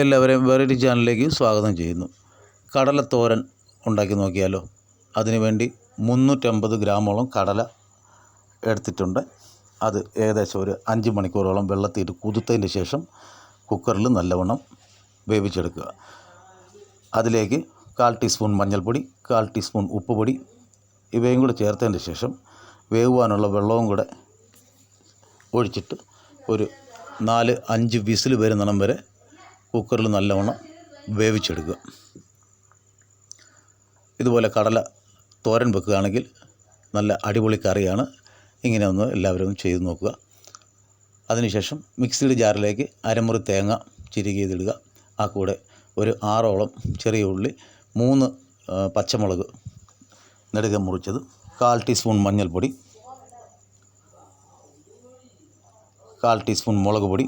എല്ലാവരെയും വെറൈറ്റി ചാനലിലേക്ക് സ്വാഗതം ചെയ്യുന്നു. കടലത്തോരൻ ഉണ്ടാക്കി നോക്കിയാലോ? അതിനുവേണ്ടി മുന്നൂറ്റമ്പത് ഗ്രാമോളം കടല എടുത്തിട്ടുണ്ട്. അത് ഏകദേശം ഒരു അഞ്ച് മണിക്കൂറോളം വെള്ളത്തിയിട്ട് കുതിർത്തതിന് ശേഷം കുക്കറിൽ നല്ലവണ്ണം വേവിച്ചെടുക്കുക. അതിലേക്ക് കാൽ ടീസ്പൂൺ മഞ്ഞൾപ്പൊടി കാൽ ടീസ്പൂൺ ഉപ്പുപൊടി ഇവയും കൂടെ ചേർത്തതിന് ശേഷം വേവുവാനുള്ള വെള്ളവും കൂടെ ഒഴിച്ചിട്ട് ഒരു നാല് അഞ്ച് വിസിൽ വരുന്നിടം വരെ കുക്കറിൽ നല്ലവണ്ണം വേവിച്ചെടുക്കുക. ഇതുപോലെ കടല തോരൻ വെക്കുകയാണെങ്കിൽ നല്ല അടിപൊളി കറിയാണ്. ഇങ്ങനെ ഒന്ന് എല്ലാവരും ഒന്ന് ചെയ്ത് നോക്കുക. അതിനുശേഷം മിക്സിയുടെ ജാറിലേക്ക് അരമുറി തേങ്ങ ചിരുകി ചെയ്തിടുക. ആ കൂടെ ഒരു ആറോളം ചെറിയ ഉള്ളി മൂന്ന് പച്ചമുളക് നെടുക മുറിച്ചത് കാൽ ടീസ്പൂൺ മഞ്ഞൾപ്പൊടി കാൽ ടീസ്പൂൺ മുളക് പൊടി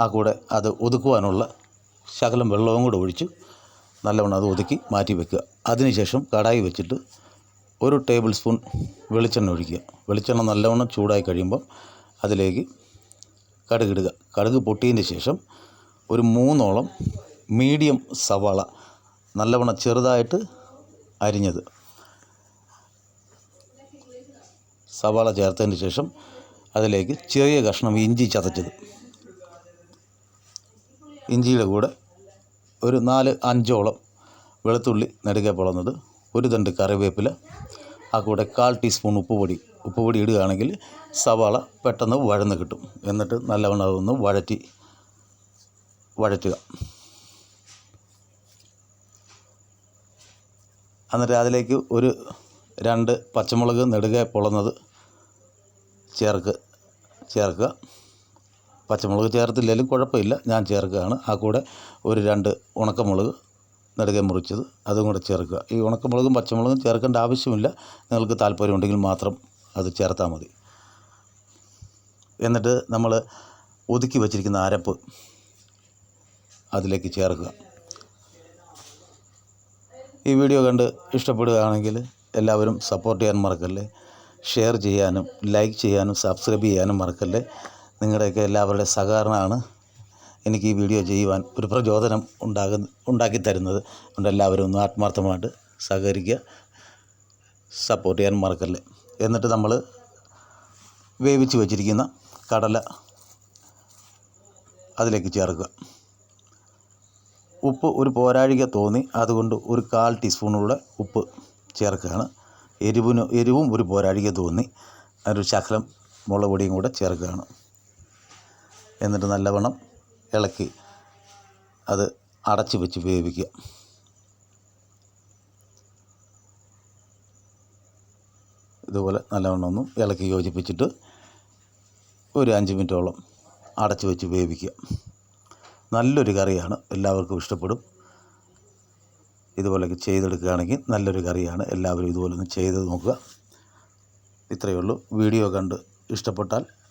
ആ കൂടെ അത് ഒതുക്കുവാനുള്ള ശകലം വെള്ളവും കൂടെ ഒഴിച്ച് നല്ലവണ്ണം അത് ഒതുക്കി മാറ്റി വെക്കുക. അതിനുശേഷം കടായി വെച്ചിട്ട് ഒരു ടേബിൾ സ്പൂൺ വെളിച്ചെണ്ണ ഒഴിക്കുക. വെളിച്ചെണ്ണ നല്ലവണ്ണം ചൂടായി കഴിയുമ്പം അതിലേക്ക് കടുകിടുക കടുക് പൊട്ടിയതിന് ശേഷം ഒരു മൂന്നോളം മീഡിയം സവാള നല്ലവണ്ണം ചെറുതായിട്ട് അരിഞ്ഞത്. സവാള ചേർത്തതിന് ശേഷം അതിലേക്ക് ചെറിയ കഷ്ണം ഇഞ്ചി ചതച്ചത്. ഇഞ്ചിയുടെ കൂടെ ഒരു നാല് അഞ്ചോളം വെളുത്തുള്ളി നെടുകെ പൊളന്നത് ഒരു തണ്ട് കറിവേപ്പില ആ കൂടെ കാൽ ടീസ്പൂൺ ഉപ്പുപൊടി. ഉപ്പുപൊടി ഇടുകയാണെങ്കിൽ സവാള പെട്ടെന്ന് വഴന്ന് കിട്ടും. എന്നിട്ട് നല്ലവണ്ണം അതൊന്ന് വഴറ്റി വഴറ്റുക. എന്നിട്ട് അതിലേക്ക് ഒരു രണ്ട് പച്ചമുളക് നെടുകെ പൊളന്നത് ചേർക്ക് ചേർക്കുക. പച്ചമുളക് ചേർത്തില്ലെങ്കിലും കുഴപ്പമില്ല. ഞാൻ ചേർക്കുകയാണ്. ആ കൂടെ ഒരു രണ്ട് ഉണക്കമുളക് നെടുകെ മുറിച്ചത്. അതും കൂടെ ചേർക്കുക. ഈ ഉണക്കമുളകും പച്ചമുളകും ചേർക്കേണ്ട ആവശ്യമില്ല. നിങ്ങൾക്ക് താല്പര്യമുണ്ടെങ്കിൽ മാത്രം അത് ചേർത്താൽ മതി. എന്നിട്ട് നമ്മൾ ഒതുക്കി വച്ചിരിക്കുന്ന അരപ്പ് അതിലേക്ക് ചേർക്കുക. ഈ വീഡിയോ കണ്ട് ഇഷ്ടപ്പെടുകയാണെങ്കിൽ എല്ലാവരും സപ്പോർട്ട് ചെയ്യാൻ മറക്കല്ലേ? ഷെയർ ചെയ്യാനും ലൈക്ക് ചെയ്യാനും സബ്സ്ക്രൈബ് ചെയ്യാനും മറക്കല്ലേ? നിങ്ങളുടെയൊക്കെ എല്ലാവരുടെ സഹകരണമാണ് എനിക്ക് ഈ വീഡിയോ ചെയ്യുവാൻ ഒരു പ്രചോദനം ഉണ്ടാകുന്ന ഉണ്ടാക്കി തരുന്നത്. അതുകൊണ്ട് എല്ലാവരും ഒന്ന് ആത്മാർത്ഥമായിട്ട് സഹകരിക്കുക സപ്പോർട്ട് ചെയ്യാൻ മറക്കല്ലേ. എന്നിട്ട് നമ്മൾ വേവിച്ച് വെച്ചിരിക്കുന്ന കടല അതിലേക്ക് ചേർക്കുക. ഉപ്പ് ഒരു പോരാഴിക തോന്നി അതുകൊണ്ട് ഒരു കാൽ ടീസ്പൂണുള്ള ഉപ്പ് ചേർക്കുകയാണ്. എരിവിന് എരിവും ഒരു പോരാഴിക തോന്നി ഒരു ശകലം മുളക് പൊടിയും കൂടെ ചേർക്കുകയാണ്. എന്നിട്ട് നല്ലവണ്ണം ഇളക്കി അത് അടച്ച് വെച്ച് വേവിക്കുക. ഇതുപോലെ നല്ലവണ്ണം ഒന്ന് ഇളക്കി യോജിപ്പിച്ചിട്ട് ഒരു അഞ്ച് മിനിറ്റോളം അടച്ച് വെച്ച് വേവിക്കുക. നല്ലൊരു കറിയാണ് എല്ലാവർക്കും ഇഷ്ടപ്പെടും. ഇതുപോലെയൊക്കെ ചെയ്തെടുക്കുകയാണെങ്കിൽ നല്ലൊരു കറിയാണ് എല്ലാവരും ഇതുപോലെ ഒന്ന് ചെയ്ത് നോക്കുക. ഇത്രയേ ഉള്ളൂ. വീഡിയോ കണ്ട് ഇഷ്ടപ്പെട്ടാൽ